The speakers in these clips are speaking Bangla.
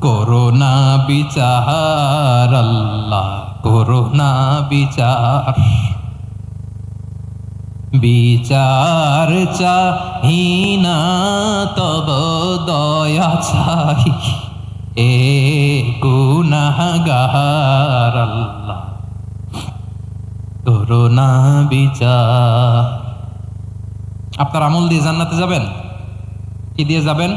করোনা বিচার, আল্লাহ, করোনা বিচার। বিচার চাহিনা, তব দয়া চাই এ গুনাহগার, আল্লাহ। করোনা বিচার। আপনার আমল দিয়ে জান্নাতে যাবেন? কি দিয়ে যাবেন?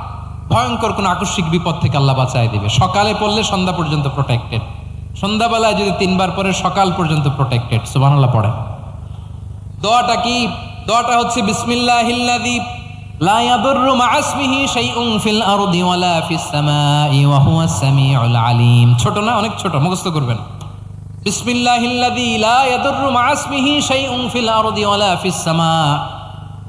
ভয়ঙ্কর কোনো আকস্মিক বিপদ থেকে আল্লাহ বাঁচায় দিবে। সকালে পড়লে সন্ধ্যা পর্যন্ত প্রোটেক্টেড সন্ধ্যাবেলায় যদি তিনবার পরে সকাল পর্যন্ত প্রোটেক্টেড সুবানাল্লাহ পড়ে দোয়াটা কি? দোয়াটা হচ্ছে বিসমিল্লাহ লা আসমিহি ফিল আলিম। ছোট না, অনেক ছোট মুখস্ত করবেন। বিসমিল্লাহিল্লাদি আসমিহি ফিল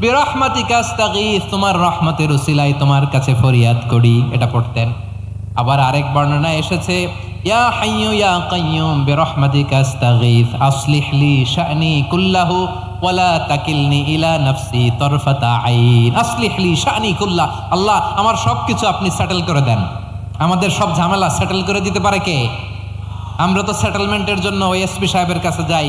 বিরহমাতিকা আস্তাগীথ তোমার রহমতের উসিলাই তোমার কাছে ফরিয়াদ করি। এটা পড়তেন। আবার আরেক বর্ণনা এসেছে, ইয়া হাইয়ু ইয়া কাইয়ুম, বিরহমাতিকা আস্তাগীথ আসলিহ লি শা'নি কুল্লাহু, ওয়ালা তাকিলনি ইলা নাফসি তরফাতা আইন। আসলিহ লি শা'নি কুল্লাহ, আল্লাহ, আমার সব কিছু আপনি সেটেল করে দেন। আমাদের সব ঝামেলা সেটেল করে দিতে পারে কে? আমরা তো সেটেলমেন্টের জন্য ওই এসপি সাহেবের কাছে যাই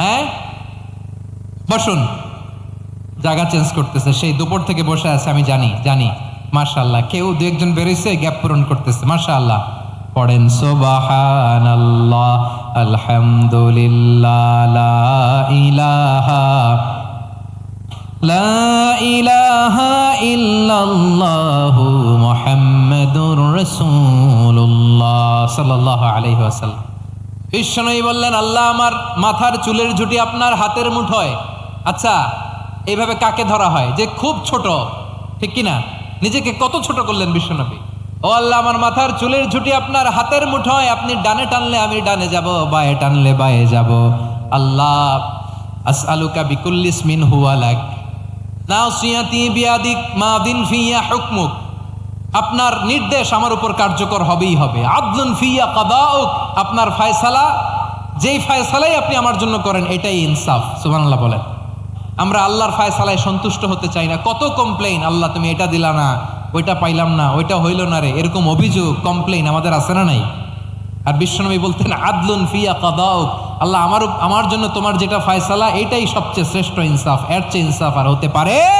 হ্যাঁ? বসুন। জায়গা চেঞ্জ করতেছে। সেই দুপুর থেকে বসে আছে, আমি জানি জানি। মার্শাল্লাহ কেউ দু একজন বেরোইছে গ্যাপ পূরণ করতেছে। মার্শাল্লাহ পড়েন, সোবাহানাল্লাহ, আলহামদুলিল্লাহ, লা ইলাহা লা ইলাহা ইল্লাল্লাহু মুহাম্মাদুর রাসূলুল্লাহ সাল্লাল্লাহু আলাইহি ওয়াসাল্লাম। বিশ্বনবী বললেন, আল্লাহ আমার মাথার চুলের ঝুঁটি আপনার হাতের মুঠোয় আচ্ছা এইভাবে কাকে ধরা হয়? যে খুব ছোট, ঠিক কি না নিজেকে কত ছোট করলেন বিশ্বনবী? ও আল্লাহ, আমার মাথার চুলের ঝুঁটি আপনার হাতের মুঠোয় আপনি ডানে টানলে আমি ডানে যাব, বায়ে টানলে বায়ে যাব। আল্লাহ, আসআলুকা বিকুল্লিস মিন হুয়ালাক নাসিয়াতি বিয়াদিক মাদিন ফিয়া হুকমুক। আপনার নির্দেশ আমার উপর কার্যকর হবেই হবে। আদলুন ফিয়া কাদাউক, আপনার ফায়সালা, যেই ফায়সালাই আপনি আমার জন্য করেন, এটাই ইনসাফ, সুবহানাল্লাহ বলেন। আমরা আল্লাহর ফায়সালায় সন্তুষ্ট হতে চাই না। কত কমপ্লেইন আল্লাহ তুমি এটা দিলা না, ওইটা পাইলাম না, ওইটা হইল না রে, এরকম অভিযোগ কমপ্লেইন আমাদের আছে না নাই? আর বিশ্বনবী বলতেন, আদলুন ফিয়া কাদাউক, আল্লাহ আমার আমার জন্য তোমার যেটা ফায়সালা, এটাই সবচেয়ে শ্রেষ্ঠ ইনসাফ, এর চেয়ে ইনসাফ আর হতে পারে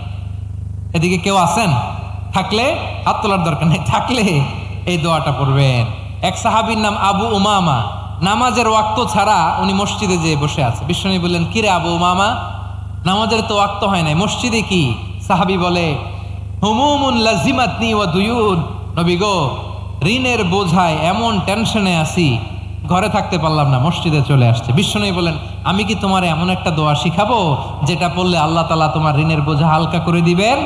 এদিকে কেউ আছেন? থাকলে হাত তোলার দরকার নেই, থাকলে এই দোয়াটা পড়বেন। এক সাহাবীর নাম আবু উমামা। নামাজের ওয়াক্ত ছাড়া উনি মসজিদে যেয়ে বসে আছে। বিশ্বনী বললেন, কিরে আবু উমামা? নামাজের তো ওয়াক্ত হয় নাই। মসজিদে কি? সাহাবি বলে, হুমুমুন লাজিমাতনি ওয়া দুয়ুন। নবী গো, ঋণের বোঝায় এমন টেনশনে আছি ঘরে থাকতে পারলাম না, মসজিদে চলে আসছে। বিশ্বনবী বলেন আমি কি তোমার এমন একটা দোয়া শিখাবো, যেটা পড়লে আল্লাহ তালা তোমার ঋণের বোঝা হালকা করে দিবেন?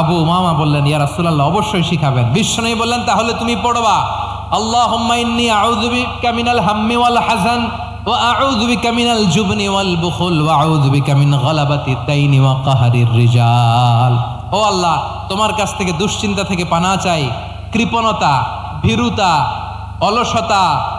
আবু মামা বললেন, ইয়া রাসূলুল্লাহ, অবশ্যই শিখাবেন। বিশ্বনবী বললেন, তাহলে তুমি পড়বা, আল্লাহুম্মা ইন্নী আউযু বিকা মিনাল হাম্মি ওয়াল হাযান ওয়া আউযু বিকা মিনাল জুবনি ওয়াল বুখল, ওয়া মিন গালাবাতি ওয়া কাহারির রিজাল। ও আল্লাহ, তোমার কাছ থেকে দুশ্চিন্তা থেকে পানা চাই, কৃপণতা, ভীরুতা, অলসতা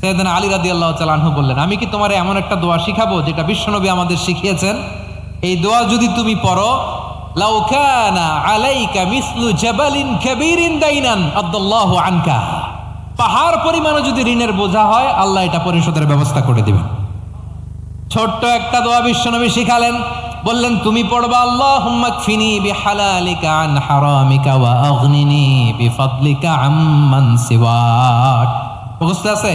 সৈয়দিনা আলী রাদি আল্লাহ তালানহু বললেন, আমি কি তোমার এমন একটা দোয়া শিখাবো যেটা বিশ্বনবী আমাদের শিখিয়েছেন? এই দোয়া যদি তুমি পড়ো লাউকানা আলাইকা মিসলু জাবালিন কাবীরিন দাইনান আনকা। পাহাড় যদি ঋণের বোঝা হয়, আল্লাহ এটা পরিশোধের ব্যবস্থা করে ছোট্ট একটা দোয়া বিশ্বনবী শিখালেন, বললেন, তুমি পড়বা, আল্লাহুম্মা কফিনি বিহালালিকা আন হারামিকা ওয়া আগনিনি বিফাদলিকা আম্মান সিওয়াক। মুখস্থ আছে?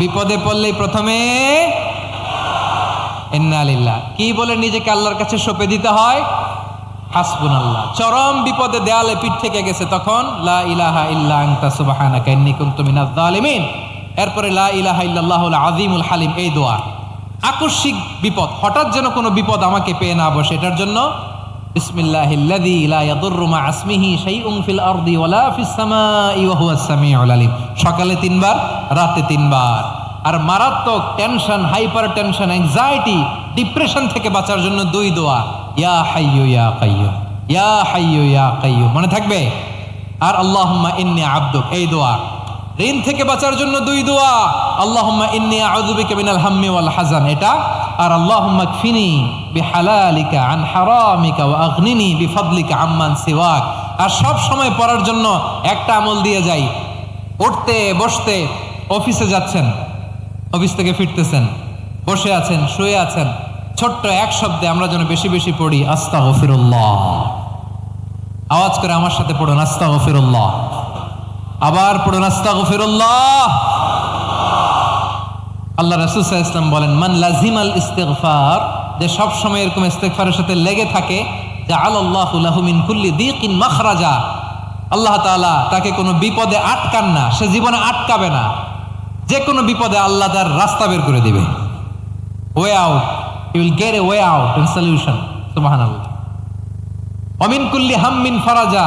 বিপদে পড়লেই প্রথমে ইন্নালিল্লাহ কি বলে নিজেকে আল্লাহর কাছে সঁপে দিতে হয়? হাসবুন আল্লাহ চরম বিপদে দেয়ালে পিঠ থেকে গেছে তখন, লা ইলাহা ইল্লা আনতা সুবহানাকা ইন্নী কুনতু মিনাজ জালিমিন এরপরে লা ইলাহা ইল্লাল্লাহুল আযীমুল হালিম, এই দোয়া। আকস্মিক বিপদ, হঠাৎ যেন কোনো বিপদ আমাকে পেয়ে না বসে, এটার জন্য সকালে তিনবার, রাতে তিনবার। আর মারাত্মক tension hyper tension anxiety depression থেকে বাঁচার জন্য দুই দোয়া। ইয়া হাইয়ু ইয়া কাইয়্যুম। ইয়া হাইয়ু ইয়া কাইয়্যুম। মনে থাকবে? আর আল্লাহুম্মা ইন্নী আবদুক। এই দোয়া। ঋণ থেকে বাঁচার জন্য দুই দোয়া। আল্লাহুম্মা ইন্নী আউযু বিকা মিনাল হাম্মি ওয়াল হাজান এটা আর আল্লাহুম্মা কফিনি বিহালালিকা আন হারামিকা বিফাদলিকা আম্মান সিওয়াক। আর সব সময় পড়ার জন্য একটা আমল দিয়ে যাই। উঠতে, বসতে, অফিসে যাচ্ছেন, অফিস থেকে ফিরতেছেন, বসে আছেন, শুয়ে আছেন। ছোট্ট এক শব্দে আমরা যেন বেশি বেশি পড়ি আস্তা আস্তাগফিরুল্লাহ। আওয়াজ করে আমার সাথে পড়ুন আস্তা আস্তাগফিরুল্লাহ। আবার পড়ুন আস্তা আস্তাগফিরুল্লাহ। আল্লাহ আলাইহি ওয়াসাল্লাম বলেন, মান লাজিমাল ইস্তিগফার, যে সব সময় এরকম ইস্তেগফারের সাথে লেগে থাকে যে লাহু মিন কুল্লি দিকিন মাখরাজা, আল্লাহ তাআলা তাকে কোনো বিপদে আটকান না, সে জীবনে আটকাবে না। যে কোনো বিপদে আল্লাহ তার রাস্তা বের করে দিবে। Way out you will get a way out in solution সুবহানাল্লাহ। অমিন কুল্লি হাম্মিন ফারাজা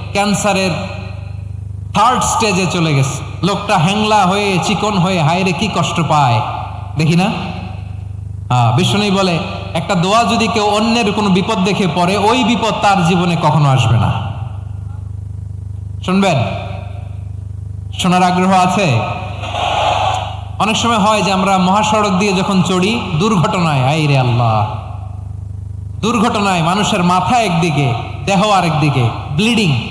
ক্যান্সারের থার্ড স্টেজে চলে গেছে। লোকটা হ্যাংলা হয়ে, চিকন হয়ে হায়রে কি কষ্ট পায়। দেখি না? হ্যাঁ বিষ্ণু বলে, একটা দোয়া যদি কেউ অন্যের কোনো বিপদ দেখে পড়ে, ওই বিপদ তার জীবনে কখনো আসবে না। শুনবেন? শোনার আগ্রহ আছে? অনেক সময় হয় যে আমরা মহাসড়ক দিয়ে যখন চড়ি, দুর্ঘটনায় আই রে আল্লাহ। দুর্ঘটনায় মানুষের মাথা একদিকে, দেহ আরেকদিকে ব্লিডিং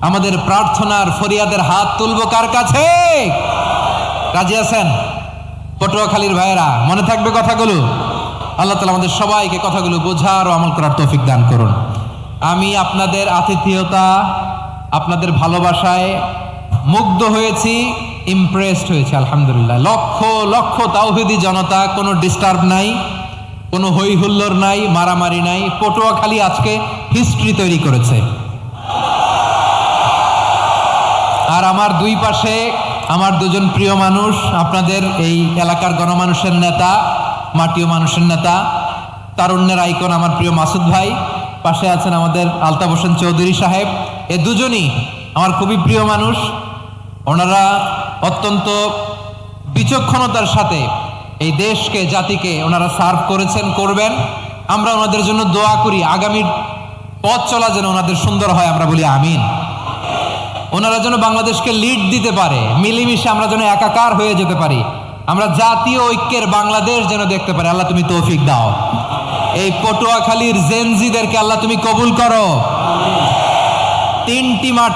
আমাদের প্রার্থনার ফরিয়াদের হাত তুলব কার কাছে? রাজি আছেন? পটুয়াখালীর ভাইয়েরা, মনে থাকবে কথাগুলো? আল্লাহ তালা আমাদের সবাইকে কথাগুলো বোঝার ও আমল করার তৌফিক দান করুন। আমি আপনাদের আতিথেয়তা, আপনাদের ভালোবাসায় মুগ্ধ হয়েছি ইমপ্রেসড হয়েছি, আলহামদুলিল্লাহ। লক্ষ লক্ষ তাওহিদি জনতা, কোনো ডিস্টার্ব নাই, কোনো হই হুল্লোর নাই, মারামারি নাই। পটুয়াখালী আজকে হিস্ট্রি তৈরি করেছে। আর আমার দুই পাশে আমার দুজন প্রিয় মানুষ, আপনাদের এই এলাকার গণমানুষের নেতা, মাটিও মানুষের নেতা, তারুণ্যের আইকন আমার প্রিয় মাসুদ ভাই, পাশে আছেন আমাদের আলতাফ হোসেন চৌধুরী সাহেব। এ দুজনই আমার খুবই প্রিয় মানুষ। ওনারা অত্যন্ত বিচক্ষণতার সাথে এই দেশকে, জাতিকে ওনারা সার্ভ করেছেন, করবেন। আমরা ওনাদের জন্য দোয়া করি। আগামী পথ চলা যেন ওনাদের সুন্দর হয়, আমরা বলি আমিন। ওনারা যেন বাংলাদেশকে লিড দিতে পারে। মিলিমিশে আমরা যেন একাকার হয়ে যেতে পারি। আমরা জাতীয় ঐক্যের বাংলাদেশ যেন দেখতে পারি। আল্লাহ তুমি তৌফিক দাও। এই পটুয়াখালীর জেনজিদেরকে আল্লাহ তুমি কবুল করো। তিনটি মাঠ